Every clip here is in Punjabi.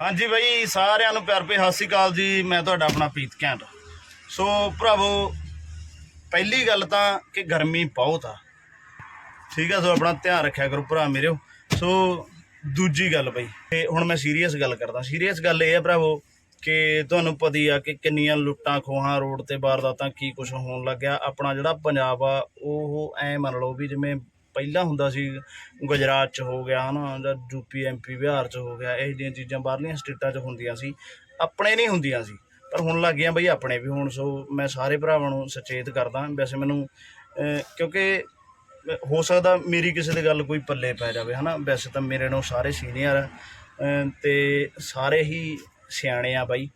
ਹਾਂਜੀ ਬਾਈ, ਸਾਰਿਆਂ ਨੂੰ ਪਿਆਰ ਭੇ ਸਤਿ ਸ਼੍ਰੀ ਅਕਾਲ ਜੀ। ਮੈਂ ਤੁਹਾਡਾ ਆਪਣਾ ਪ੍ਰੀਤ ਘੈਂਟ। ਸੋ ਭਰਾਵੋ, ਪਹਿਲੀ ਗੱਲ ਤਾਂ ਕਿ ਗਰਮੀ ਬਹੁਤ ਆ। ਠੀਕ ਆ, ਸੋ ਆਪਣਾ ਧਿਆਨ ਰੱਖਿਆ ਕਰੋ ਭਰਾ ਮੇਰਿਓ ਸੋ ਦੂਜੀ ਗੱਲ ਬਈ, ਤੇ ਹੁਣ ਮੈਂ ਸੀਰੀਅਸ ਗੱਲ ਕਰਦਾ। ਸੀਰੀਅਸ ਗੱਲ ਇਹ ਆ ਭਰਾਵੋ ਕਿ ਤੁਹਾਨੂੰ ਪਤੀ ਆ ਕਿ ਕਿੰਨੀਆਂ ਲੁੱਟਾਂ ਖੋਹਾਂ ਰੋਡ ਤੇ, ਵਾਰਦਾਤਾਂ, ਕੀ ਕੁਝ ਹੋਣ ਲੱਗਿਆ। ਆਪਣਾ ਜਿਹੜਾ ਪੰਜਾਬ ਆ, ਉਹ ਐ ਮੰਨ ਲਓ ਵੀ ਜਿਵੇਂ ਪਹਿਲਾਂ ਹੁੰਦਾ ਸੀ, ਗੁਜਰਾਤ ਚ ਹੋ ਗਿਆ, ਹਨਾ, ਜਾਂ ਯੂਪੀ ਐਮਪੀ ਬਿਹਾਰ ਚ ਹੋ ਗਿਆ, ਇਹ ਜਿਹੀਆਂ ਚੀਜ਼ਾਂ ਬਾਹਰਲੀਆਂ ਸਟੇਟਾਂ ਚ ਹੁੰਦੀਆਂ ਸੀ, ਆਪਣੇ ਨਹੀਂ ਹੁੰਦੀਆਂ ਸੀ, ਪਰ ਹੁਣ ਲੱਗ ਗਈਆਂ ਬਈ ਆਪਣੇ ਵੀ ਹੁਣ, ਸੋ ਮੈਂ ਸਾਰੇ ਭਰਾਵਾਂ ਨੂੰ ਸੁਚੇਤ ਕਰਦਾ, ਵੈਸੇ ਮੈਨੂੰ ਕਿਉਂਕਿ ਹੋ ਸਕਦਾ ਮੇਰੀ ਕਿਸੇ ਦੀ ਗੱਲ ਕੋਈ ਪੱਲੇ ਪੈ ਜਾਵੇ, ਹਨਾ, ਵੈਸੇ ਤਾਂ ਮੇਰੇ ਨਾਲ ਸਾਰੇ ਸੀਨੀਅਰ ਤੇ ਸਾਰੇ ਹੀ ਸਿਆਣੇ ਆ ਬਾਈ,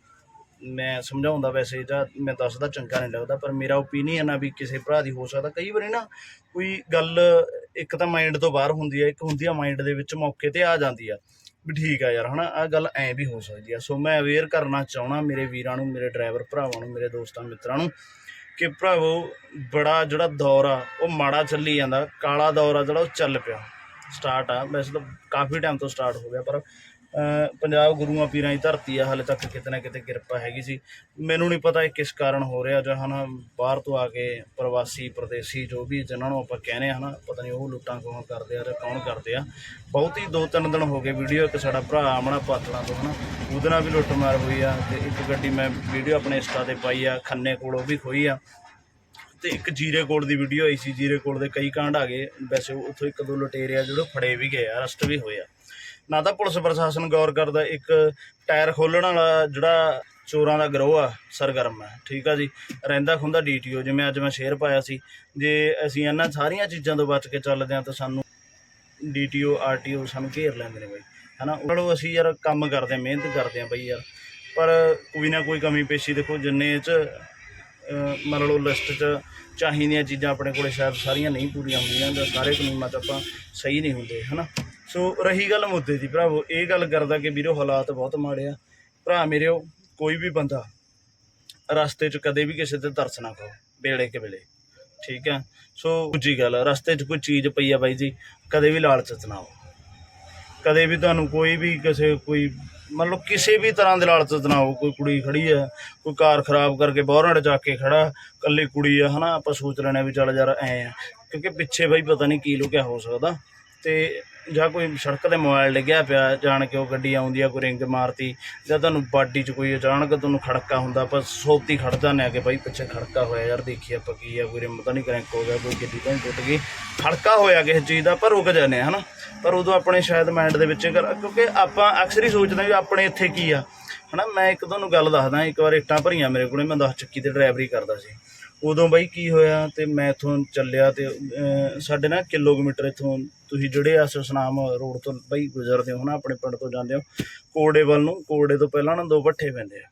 ਮੈਂ ਸਮਝਾਉਂਦਾ ਵੈਸੇ ਜਾਂ ਮੈਂ ਦੱਸਦਾ ਚੰਗਾ ਨਹੀਂ ਲੱਗਦਾ, ਪਰ ਮੇਰਾ ਓਪੀਨੀਅਨ ਆ ਵੀ ਕਿਸੇ ਭਰਾ ਦੀ ਹੋ ਸਕਦਾ, ਕਈ ਵਾਰੀ ਨਾ ਕੋਈ ਗੱਲ ਇੱਕ ਤਾਂ ਮਾਈਂਡ ਤੋਂ ਬਾਹਰ ਹੁੰਦੀ ਆ, ਇੱਕ ਹੁੰਦੀ ਆ ਮਾਈਂਡ ਦੇ ਵਿੱਚ ਮੌਕੇ ਤੇ ਆ ਜਾਂਦੀ ਆ। ਵੀ ਠੀਕ ਆ ਯਾਰ, ਹਨਾ ਆ ਗੱਲ ਐ ਵੀ ਹੋ ਸਕਦੀ ਆ। ਸੋ ਮੈਂ ਅਵੇਅਰ ਕਰਨਾ ਚਾਹਣਾ ਮੇਰੇ ਵੀਰਾਂ ਨੂੰ, ਮੇਰੇ ਡਰਾਈਵਰ ਭਰਾਵਾਂ ਨੂੰ, ਮੇਰੇ ਦੋਸਤਾਂ, ਮਿੱਤਰਾਂ ਨੂੰ ਕਿ ਭਰਾਵੋ, ਬੜਾ ਜਿਹੜਾ ਦੌਰ ਆ, ਉਹ ਮਾੜਾ ਚੱਲੀ ਜਾਂਦਾ। ਕਾਲਾ ਦੌਰ ਆ ਜਿਹੜਾ, ਉਹ ਚੱਲ ਪਿਆ। ਸਟਾਰਟ ਆ। ਵੈਸੇ ਤਾਂ ਕਾਫੀ ਟਾਈਮ ਤੋਂ ਸਟਾਰਟ ਹੋ ਗਿਆ, ਪਰ ਪੰਜਾਬ ਗੁਰੂਆਂ ਪੀਰਾਂ ਦੀ ਧਰਤੀ ਆ, ਹਾਲੇ ਤੱਕ ਕਿਤੇ ਨਾ ਕਿਤੇ ਕਿਰਪਾ ਹੈਗੀ ਸੀ। ਮੈਨੂੰ ਨਹੀਂ ਪਤਾ ਇਹ ਕਿਸ ਕਾਰਨ ਹੋ ਰਿਹਾ ਜਾਂ ਹਨਾ, ਬਾਹਰ ਤੋਂ ਆ ਕੇ ਪ੍ਰਵਾਸੀ, ਪ੍ਰਦੇਸੀ ਜੋ ਵੀ ਜਿਨ੍ਹਾਂ ਨੂੰ ਆਪਾਂ ਕਹਿੰਦੇ ਆ ਹਨਾ, ਪਤਾ ਨਹੀਂ ਉਹ ਲੁੱਟਾਂ ਕੌਣ ਕਰਦੇ ਆ ਜਾਂ ਕੌਣ ਕਰਦੇ ਆ। ਬਹੁਤ ਹੀ ਦੋ ਤਿੰਨ ਦਿਨ ਹੋ ਗਏ ਵੀਡੀਓ ਇੱਕ ਸਾਡਾ ਭਰਾ ਆਮਣਾ ਪਾਤੜਾਂ ਤੋਂ ਹਨਾ, ਉਹਦੇ ਨਾਲ ਵੀ ਲੁੱਟ ਮਾਰ ਹੋਈ ਆ ਤੇ ਇੱਕ ਗੱਡੀ ਮੈਂ ਵੀਡੀਓ ਆਪਣੇ ਇੰਸਟਾ ਤੇ ਪਾਈ ਆ, ਖੰਨੇ ਕੋਲ ਉਹ ਵੀ ਖੋਈ ਆ। ਤੇ ਇੱਕ ਜੀਰੇ ਕੋਲ ਦੀ ਵੀਡੀਓ ਆਈ ਸੀ, ਜੀਰੇ ਕੋਲ ਦੇ ਕਈ ਕਾਂਡ ਆ ਗਏ। ਵੈਸੇ ਉੱਥੋਂ ਇੱਕ ਦੋ ਲੁਟੇਰੇ ਆ ਜਿਹੜੇ ਫੜੇ ਵੀ ਗਏ ਆ, ਅਰੈਸਟ ਵੀ ਹੋਏ ਆ। ਨਾ ਤਾਂ ਪੁਲਿਸ ਪ੍ਰਸ਼ਾਸਨ ਗੌਰ ਕਰਦਾ, ਇੱਕ ਟਾਇਰ ਖੋਲਣ ਵਾਲਾ ਜਿਹੜਾ ਚੋਰਾਂ ਦਾ ਗਰੋਹ ਆ, ਸਰਗਰਮ ਹੈ ਠੀਕ ਆ ਜੀ। ਰਹਿੰਦਾ ਖੁੰਦਾ ਡੀਟੀਓ ਜਿਵੇਂ ਅੱਜ ਮੈਂ ਸ਼ੇਅਰ ਪਾਇਆ ਸੀ। ਜੇ ਅਸੀਂ ਇਹਨਾਂ ਸਾਰੀਆਂ ਚੀਜ਼ਾਂ ਤੋਂ ਬਚ ਕੇ ਚੱਲਦੇ ਹਾਂ ਤਾਂ ਸਾਨੂੰ ਡੀਟੀਓ ਆਰਟੀਓ ਸਾਨੂੰ ਘੇਰ ਲੈਂਦੇ ਨੇ ਬਾਈ, ਹਨਾ? ਉਹਨਾਂ ਨੂੰ ਅਸੀਂ ਯਾਰ ਕੰਮ ਕਰਦੇ ਹਾਂ, ਮਿਹਨਤ ਕਰਦੇ ਹਾਂ ਬਈ ਯਾਰ। ਪਰ ਕੋਈ ਨਾ ਕੋਈ ਕਮੀ ਪੇਸ਼ੀ ਦੇਖੋ, ਜਿੰਨੇ ਚ ਮੰਨ ਲਓ ਲਿਸਟ 'ਚ ਚਾਹੀਦੀਆਂ ਚੀਜ਼ਾਂ ਆਪਣੇ ਕੋਲੇ ਸ਼ਾਇਦ ਸਾਰੀਆਂ ਨਹੀਂ ਪੂਰੀਆਂ ਹੁੰਦੀਆਂ ਜਾਂ ਸਾਰੇ ਕਾਨੂੰਨਾਂ 'ਚ ਆਪਾਂ ਸਹੀ ਨਹੀਂ ਹੁੰਦੇ, ਹਨਾ? ਸੋ ਰਹੀ ਗੱਲ ਮੁੱਦੇ ਦੀ, ਭਰਾਵੋ, ਇਹ ਗੱਲ ਕਰਦਾ ਕਿ ਵੀਰੋ ਹਾਲਾਤ ਬਹੁਤ ਮਾੜੇ ਆ। ਭਰਾ ਮੇਰਿਓ, ਕੋਈ ਵੀ ਬੰਦਾ ਰਸਤੇ 'ਚ ਕਦੇ ਵੀ ਕਿਸੇ ਤੇ ਤਰਸ ਨਾ ਕਰੋ ਵੇਲੇ ਕੇ ਵੇਲੇ ਠੀਕ ਹੈ ਸੋ ਦੂਜੀ ਗੱਲ, ਰਸਤੇ 'ਚ ਕੋਈ ਚੀਜ਼ ਪਈ ਆ ਬਾਈ ਜੀ, ਕਦੇ ਵੀ ਲਾਲਚਤ ਨਾ ਆਓ। ਕਦੇ ਵੀ ਤੁਹਾਨੂੰ ਕੋਈ ਵੀ ਕਿਸੇ, ਕੋਈ ਮਤਲਬ ਕਿਸੇ ਵੀ ਤਰ੍ਹਾਂ ਦੇ ਲਾਲਚਤ ਨਾ ਹੋ ਕੋਈ ਕੁੜੀ ਖੜੀ ਹੈ ਕੋਈ ਕਾਰ ਖਰਾਬ ਕਰਕੇ ਬੋਹਰਾਂ ਜਾ ਕੇ ਖੜਾ ਕੱਲੀ ਕੁੜੀ ਆ, ਹਨਾ, ਆਪਾਂ ਸੋਚ ਲੈਣੇ ਵੀ ਚੱਲ ਯਾਰ ਐ ਆ, ਕਿਉਂਕਿ ਪਿੱਛੇ ਬਾਈ ਪਤਾ ਨਹੀਂ ਕੀ ਲੁਕਿਆ ਹੋ ਸਕਦਾ। ਤੇ ਜਾਂ ਕੋਈ ਸੜਕ ਤੇ ਮੋਬਾਈਲ ਡਿੱਗਿਆ ਪਿਆ, ਜਾਣ ਕੇ ਉਹ ਗੱਡੀ ਆਉਂਦੀ ਆ, ਕੋਈ ਰਿੰਗ ਮਾਰਤੀ, ਜਾਂ ਤੁਹਾਨੂੰ ਬਾਡੀ 'ਚ ਕੋਈ ਅਚਾਨਕ ਤੁਹਾਨੂੰ ਖੜਕਾ ਹੁੰਦਾ, ਆਪਾਂ ਸੋਪਤੀ ਖੜ ਜਾਂਦੇ ਆ ਕਿ ਬਾਈ ਪਿੱਛੇ ਖੜਕਾ ਹੋਇਆ ਯਾਰ ਦੇਖੀ ਆਪਾਂ ਕੀ ਆ, ਕੋਈ ਰਿਮ ਤਾਂ ਨਹੀਂ ਕਰੈਂਕ ਹੋ ਗਿਆ, ਕੋਈ ਗੱਡੀ ਤਾਂ ਨਹੀਂ ਟੁੱਟ ਗਈ। ਖੜਕਾ ਹੋਇਆ ਕਿਸੇ ਚੀਜ਼ ਦਾ ਪਰ ਰੁਕ ਜਾਂਦੇ ਆ, ਹਨਾ? ਪਰ ਉਦੋਂ ਆਪਣੇ ਸ਼ਾਇਦ ਮਾਈਂਡ ਦੇ ਵਿੱਚ ਕਰ- ਕਿਉਂਕਿ ਆਪਾਂ ਅਕਸਰ ਹੀ ਸੋਚਦੇ ਵੀ ਆਪਣੇ ਇੱਥੇ ਕੀ ਆ। ਹਨਾ, ਮੈਂ ਇੱਕ ਤੁਹਾਨੂੰ ਗੱਲ ਦੱਸਦਾ, ਇੱਕ ਵਾਰ ਇੱਟਾਂ ਭਰੀਆਂ ਮੇਰੇ ਕੋਲੇ, ਮੈਂ 10 ਚੱਕੀ ਤੇ ਡਰਾਈਵਰੀ ਕਰਦਾ ਸੀ। ਉਦੋਂ ਬਾਈ ਕੀ ਹੋਇਆ ਤੇ ਮੈਂ ਇੱਥੋਂ ਚੱਲਿਆ ਤੇ ਸਾਡੇ ਨਾ ਕਿਲੋਮੀਟਰ ਇੱਥੋਂ ਤੁਸੀਂ ਜਿਹੜੇ ਆ ਸੁਨਾਮ ਰੋਡ ਤੋਂ ਬਾਈ ਗੁਜ਼ਰਦੇ ਹੋ ਨਾ ਆਪਣੇ ਪਿੰਡ ਤੋਂ ਜਾਂਦੇ ਹੋ ਕੋੜੇ ਵੱਲ ਨੂੰ ਕੋੜੇ ਤੋਂ ਪਹਿਲਾਂ ਨਾ ਦੋ ਭੱਠੇ ਪੈਂਦੇ ਆ।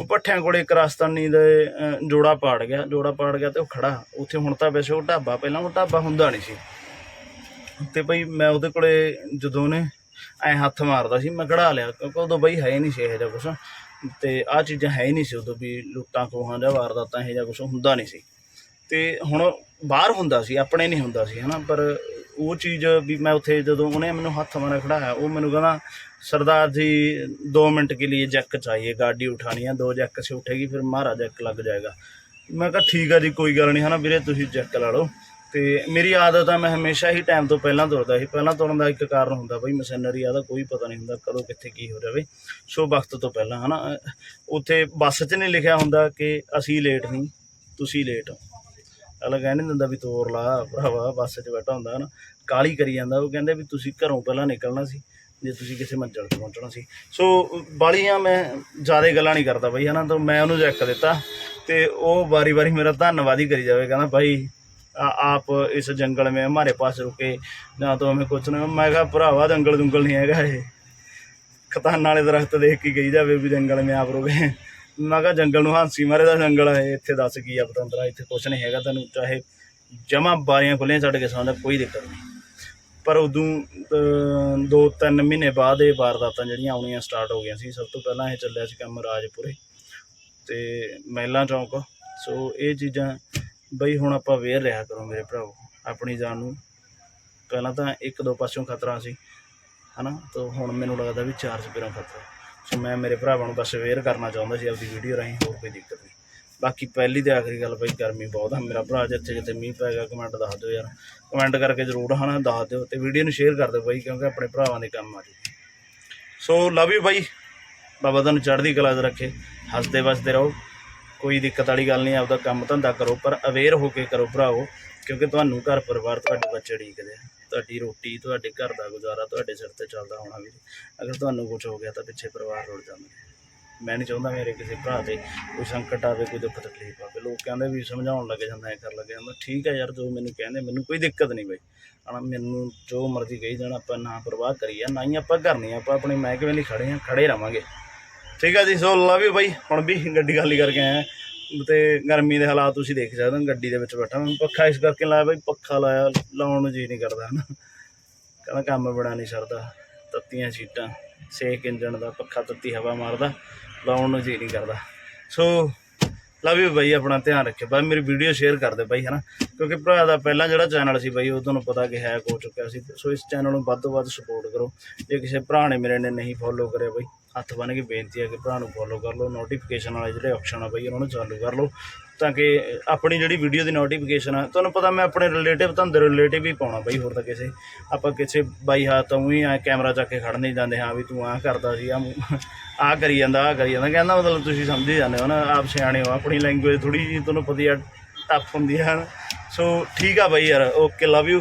ਉਹ ਭੱਠਿਆਂ ਕੋਲੇ ਇੱਕ ਰਸਤਾਨੀ ਦੇ ਅਹ, ਜੋੜਾ ਪਾੜ ਗਿਆ ਜੋੜਾ ਪਾੜ ਗਿਆ ਤੇ ਉਹ ਖੜਾ। ਉੱਥੇ ਹੁਣ ਤਾਂ ਵੈਸੇ ਉਹ ਢਾਬਾ ਪਹਿਲਾਂ ਉਹ ਢਾਬਾ ਹੁੰਦਾ ਨਹੀਂ ਸੀ। ਤੇ ਬਈ ਮੈਂ ਉਹਦੇ ਕੋਲੇ ਜਦੋਂ ਨੇ ਐ ਹੱਥ ਮਾਰਦਾ ਸੀ ਮੈਂ ਕਢਾ ਲਿਆ ਕਿਉਂਕਿ ਉਦੋਂ ਬਈ ਹੈ ਨਹੀਂ ਸੀ ਇਹੋ ਜਿਹਾ ਕੁਛ। ਤੇ ਆ ਚੀਜ਼ਾਂ ਹੈ ਹੀ ਨਹੀਂ ਸੀ ਉਦੋਂ ਵੀ ਲੁੱਟਾਂ ਖੋਹਾਂ ਜਾਂ ਵਾਰਦਾਤਾਂ ਇਹੋ ਜਿਹਾ ਕੁਛ ਹੁੰਦਾ ਨਹੀਂ ਸੀ ਤੇ ਹੁਣ ਬਾਹਰ ਹੁੰਦਾ ਸੀ ਆਪਣੇ ਨਹੀਂ ਹੁੰਦਾ ਸੀ ਹਨਾ ਪਰ ਉਹ ਚੀਜ਼ ਵੀ ਮੈਂ ਉੱਥੇ ਜਦੋਂ ਉਹਨੇ ਮੈਨੂੰ ਹੱਥ ਮਾਰਿਆ ਖੜਾਇਆ ਉਹ ਮੈਨੂੰ ਕਹਿੰਦਾ सरदार जी दो मिनट के लिए जैक चाहिए गाड़ी उठानी है दो जैक से उठेगी फिर मारा जैक लग जाएगा ਮੈਂ ਕਿਹਾ ਠੀਕ ਆ ਜੀ ਕੋਈ ਗੱਲ ਨਹੀਂ ਹਨਾ ਵੀਰੇ ਤੁਸੀਂ ਚੈੱਕ ਲਾ ਲਓ ਤੇ ਮੇਰੀ ਆਦਤ ਆ, ਮੈਂ ਹਮੇਸ਼ਾ ਹੀ ਟਾਈਮ ਤੋਂ ਪਹਿਲਾਂ ਤੁਰਦਾ ਸੀ। ਪਹਿਲਾਂ ਤੁਰਨ ਦਾ ਇੱਕ ਕਾਰਨ ਹੁੰਦਾ ਬਈ ਮਸ਼ੀਨਰੀ ਆ ਦਾ ਕੋਈ ਪਤਾ ਨਹੀਂ ਹੁੰਦਾ ਕਦੋਂ ਕਿੱਥੇ ਕੀ ਹੋ ਜਾਵੇ। ਸੋ ਵਕਤ ਤੋਂ ਪਹਿਲਾਂ, ਹਨਾ ਅਹ ਉੱਥੇ ਬੱਸ 'ਚ ਨਹੀਂ ਲਿਖਿਆ ਹੁੰਦਾ ਕਿ ਅਸੀਂ ਲੇਟ ਨਹੀਂ, ਤੁਸੀਂ ਲੇਟ ਹੋ। ਅਗਲਾ ਕਹਿ ਨਹੀਂ ਦਿੰਦਾ ਵੀ ਤੋਰ ਲਾ, ਭਰਾਵਾ, ਬੱਸ 'ਚ ਬੈਠਾ ਹੁੰਦਾ, ਹਨਾ। ਕਾਲੀ ਕਰੀ ਜਾਂਦਾ, ਉਹ ਕਹਿੰਦੇ ਵੀ ਤੁਸੀਂ ਘਰੋਂ ਪਹਿਲਾਂ ਨਿਕਲਣਾ ਸੀ, ਜੇ ਤੁਸੀਂ ਕਿਸੇ ਮੰਜ਼ਲ ਤੇ ਪਹੁੰਚਣਾ ਸੀ। ਸੋ ਬਾਲੀਆਂ ਮੈਂ ਜ਼ਿਆਦਾ ਗੱਲਾਂ ਨਹੀਂ ਕਰਦਾ ਬਈ, ਹਨਾ, ਤਾਂ ਮੈਂ ਉਹਨੂੰ ਚੈੱਕ ਦਿੱਤਾ ਤੇ ਉਹ ਵਾਰੀ-ਵਾਰੀ ਮੇਰਾ ਧੰਨਵਾਦ ਹੀ ਕਰੀ ਜਾਵੇ, ਕਹਿੰਦਾ ਭਾਈ आप इस जंगल में हमारे पास रुके ना तो हमें कुछ नहीं मैं कहा ਭਰਾਵਾ ਜੰਗਲ ਜੰਗਲ ਨਹੀਂ ਹੈਗਾ ਇਹ ਖਤਾਨਾਂ ਵਾਲੇ ਦਰਖਤ ਦੇਖ ਕੇ ਗਈ ਜਾਵੇ ਵੀ ਜੰਗਲ ਮੈਂ ਆਪ ਰੁਕੇ ਮੈਂ ਕਿਹਾ ਜੰਗਲ ਨੂੰ ਹਾਂਸੀ ਮਾਰੇ ਦਾ ਜੰਗਲ ਹੈ ਇੱਥੇ ਦੱਸ ਕੀ ਆ ਪਤੰਦਰਾ ਇੱਥੇ ਕੁਛ ਨਹੀਂ ਹੈਗਾ ਤੈਨੂੰ ਚਾਹੇ ਜਮਾ ਬਾਰੀਆਂ ਖੁੱਲੀਆਂ ਛੱਡ ਕੇ ਸੌਂਦਾ ਕੋਈ ਦਿੱਕਤ ਨਹੀਂ ਪਰ ਉਦੋਂ ਅਹ, ਦੋ ਤਿੰਨ ਮਹੀਨੇ ਬਾਅਦ ਇਹ ਵਾਰਦਾਤਾਂ ਜਿਹੜੀਆਂ ਆਉਣੀਆਂ ਸਟਾਰਟ ਹੋ ਗਈਆਂ ਸੀ ਸਭ ਤੋਂ ਪਹਿਲਾਂ ਇਹ ਚੱਲਿਆ ਸੀ ਕੰਮ ਰਾਜਪੁਰੇ ਤੇ ਮਹਿਲਾ ਚੌਂਕ ਸੋ ਇਹ ਚੀਜ਼ਾਂ ਬਈ ਹੁਣ ਆਪਾਂ ਵੇਰ ਰਿਹਾ ਕਰੋ ਮੇਰੇ ਭਰਾਵੋ, ਆਪਣੀ ਜਾਨ ਨੂੰ। ਪਹਿਲਾਂ ਤਾਂ ਇੱਕ ਦੋ ਪਾਸਿਓਂ ਖਤਰਾ ਸੀ, ਹਨਾ? ਤਾਂ ਹੁਣ ਮੈਨੂੰ ਲੱਗਦਾ ਵੀ ਚਾਰ ਚਪੇਰਾਂ ਖਤਰਾ। ਸੋ ਮੈਂ ਮੇਰੇ ਭਰਾਵਾਂ ਨੂੰ ਬਸ ਅਵੇਅਰ ਕਰਨਾ ਚਾਹੁੰਦਾ ਸੀ ਆਪਦੀ ਵੀਡੀਓ ਰਾਹੀਂ, ਹੋਰ ਕੋਈ ਦਿੱਕਤ ਨਹੀਂ। ਬਾਕੀ ਪਹਿਲੀ ਤੇ ਆਖਰੀ ਗੱਲ ਬਈ ਗਰਮੀ ਬਹੁਤ ਆ, ਮੇਰਾ ਭਰਾ ਜਿੱਥੇ ਜਿੱਥੇ ਮੀਂਹ ਪੈ ਗਿਆ ਕਮੈਂਟ ਦੱਸ ਦਿਓ ਯਾਰ। ਕਮੈਂਟ ਕਰਕੇ ਜ਼ਰੂਰ, ਹਨਾ, ਦੱਸ ਦਿਓ ਤੇ ਵੀਡੀਓ ਨੂੰ ਸ਼ੇਅਰ ਕਰ ਦਿਓ ਬਾਈ, ਕਿਉਂਕਿ ਆਪਣੇ ਭਰਾਵਾਂ ਦੇ ਕੰਮ ਆ ਜੀ ਸੋ ਲਵ ਯੂ ਬਾਈ। ਬਾਬਾ ਤੁਹਾਨੂੰ ਚੜ੍ਹਦੀ ਕਲਾ 'ਚ ਰੱਖੇ, ਹੱਸਦੇ ਵਸਦੇ ਰਹੋ। ਕੋਈ ਦਿੱਕਤ ਵਾਲੀ ਗੱਲ ਨਹੀਂ, ਆਪਦਾ ਕੰਮ ਧੰਦਾ ਕਰੋ, ਪਰ ਅਵੇਅਰ ਹੋ ਕੇ ਕਰੋ ਭਰਾਓ ਕਿਉਂਕਿ ਤੁਹਾਨੂੰ ਘਰ ਪਰਿਵਾਰ ਤੁਹਾਡੇ ਬੱਚੇ ਢੀਕਦੇ ਆ। ਤੁਹਾਡੀ ਰੋਟੀ, ਤੁਹਾਡੇ ਘਰ ਦਾ ਗੁਜ਼ਾਰਾ ਤੁਹਾਡੇ ਸਿਰ ਤੇ ਚੱਲਦਾ ਹੋਣਾ ਵੀ। ਅਗਰ ਤੁਹਾਨੂੰ ਕੁਝ ਹੋ ਗਿਆ ਤਾਂ ਪਿੱਛੇ ਪਰਿਵਾਰ ਰੁਲ ਜਾਂਦਾ ਮੈਂ ਨਹੀਂ ਚਾਹੁੰਦਾ ਮੇਰੇ ਕਿਸੇ ਭਰਾ ਤੇ ਕੋਈ ਸੰਕਟ ਆਵੇ, ਕੋਈ ਦੁੱਖ ਤਕਲੀਫ ਆਵੇ। ਲੋਕ ਕਹਿੰਦੇ ਵੀ ਸਮਝਾਉਣ ਲੱਗ ਜਾਂਦਾ ਐ ਕਰ ਲੱਗ ਜਾਂਦਾ ਠੀਕ ਹੈ ਯਾਰ, ਜੋ ਮੈਨੂੰ ਕਹਿੰਦੇ, ਮੈਨੂੰ ਕੋਈ ਦਿੱਕਤ ਨਹੀਂ ਬਈ। ਹਨਾ ਮੈਨੂੰ ਜੋ ਮਰਜ਼ੀ ਕਹੀ ਜਾਣ, ਆਪਾਂ ਨਾ ਪਰਵਾਹ ਕਰੀਏ, ਨਾ ਹੀ ਆਪਾਂ ਕਰਨੀ ਆਪਾਂ ਆਪਣੇ ਮਹਿਕਮੇ ਲਈ ਖੜੇ ਆ, ਖੜੇ ਰਵਾਂਗੇ। ਠੀਕ ਹੈ ਜੀ ਸੋ ਲਵ ਯੂ ਬਾਈ। ਹੁਣ ਵੀ ਗੱਡੀ ਖਾਲੀ ਕਰਕੇ ਆਇਆ ਤੇ ਗਰਮੀ ਦੇ ਹਾਲਾਤ ਤੁਸੀਂ ਦੇਖ ਸਕਦੇ ਹੋ, ਗੱਡੀ ਦੇ ਵਿੱਚ ਬੈਠਾ ਮੈਂ। ਪੱਖਾ ਇਸ ਕਰਕੇ ਲਾਇਆ ਬਾਈ, ਪੱਖਾ ਲਾਇਆ, ਲਾਉਣ ਨੂੰ ਜੀ ਨਹੀਂ ਕਰਦਾ ਹਨਾ। ਕਹਿੰਦਾ ਕੰਮ ਬੜਾ ਨਹੀਂ ਸਰਦਾ, ਤੱਤੀਆਂ ਸੀਟਾਂ ਸੇਕ ਇੰਜਣ ਦਾ ਪੱਖਾ ਤੱਤੀ ਹਵਾ ਮਾਰਦਾ, ਲਾਉਣ ਨੂੰ ਜੀ ਨਹੀਂ ਕਰਦਾ। ਸੋ ਲਵ ਯੂ ਬਾਈ, ਆਪਣਾ ਧਿਆਨ ਰੱਖਿਓ। ਬਾਈ, ਮੇਰੀ ਵੀਡੀਓ ਸ਼ੇਅਰ ਕਰ ਦੇ ਬਾਈ, ਹਨਾ। ਕਿਉਂਕਿ ਭਰਾ ਦਾ ਪਹਿਲਾਂ ਜਿਹੜਾ ਚੈਨਲ ਸੀ ਬਾਈ, ਉਹ ਤੁਹਾਨੂੰ ਪਤਾ ਕਿ ਹੈਕ ਹੋ ਚੁੱਕਿਆ ਸੀ। ਸੋ ਇਸ ਚੈਨਲ ਨੂੰ ਵੱਧ ਤੋਂ ਵੱਧ ਸਪੋਰਟ ਕਰੋ। ਜੇ ਕਿਸੇ ਭਰਾ ਨੇ ਮੇਰੇ ਨੇ ਨਹੀਂ ਫੋਲੋ ਕਰਿਆ ਬਾਈ ਹੱਥ ਬੰਨ੍ਹ ਕੇ ਬੇਨਤੀ ਹੈ ਕਿ ਭਰਾ ਨੂੰ ਫੋਲੋ ਕਰ ਲਓ ਨੋਟੀਫਿਕੇਸ਼ਨ ਵਾਲੇ ਜਿਹੜੇ ਆਪਸ਼ਨ ਆ ਬਾਈ ਉਹਨਾਂ ਨੂੰ ਚਾਲੂ ਕਰ ਲਓ ਤਾਂ ਕਿ ਆਪਣੀ ਜਿਹੜੀ ਵੀਡੀਓ ਦੀ ਨੋਟੀਫਿਕੇਸ਼ਨ ਆ, ਤੁਹਾਨੂੰ ਪਤਾ ਮੈਂ ਆਪਣੇ ਰਿਲੇਟਿਵ ਤੁਹਾਨੂੰ ਰਿਲੇਟਿਵ ਹੀ ਪਾਉਣਾ ਬਾਈ ਹੋਰ ਤਾਂ ਕਿਸੇ। ਆਪਾਂ ਕਿਸੇ ਬਾਈ ਹੱਥ ਤੋਂ ਹੀ ਆ ਕੈਮਰਾ ਚੱਕ ਕੇ ਖੜ ਨਹੀਂ ਜਾਂਦੇ ਹਾਂ ਵੀ ਤੂੰ ਆਹ ਕਰਦਾ ਸੀ ਆ ਆਹ ਕਰੀ ਜਾਂਦਾ, ਆਹ ਕਰੀ ਜਾਂਦਾ। ਕਹਿੰਦਾ ਮਤਲਬ ਤੁਸੀਂ ਸਮਝ ਹੀ ਜਾਂਦੇ ਹੋ ਨਾ, ਆਪ ਸਿਆਣੇ ਹੋ, ਆਪਣੀ ਲੈਂਗੁਏਜ ਥੋੜੀ ਜਿਹੀ ਤੁਹਾਨੂੰ ਪਤਾ ਹੀ ਟਫ ਹੁੰਦੀ ਹੈ ਨਾ। ਸੋ ਠੀਕ ਆ ਬਾਈ ਯਾਰ ਓਕੇ ਲਵ ਯੂ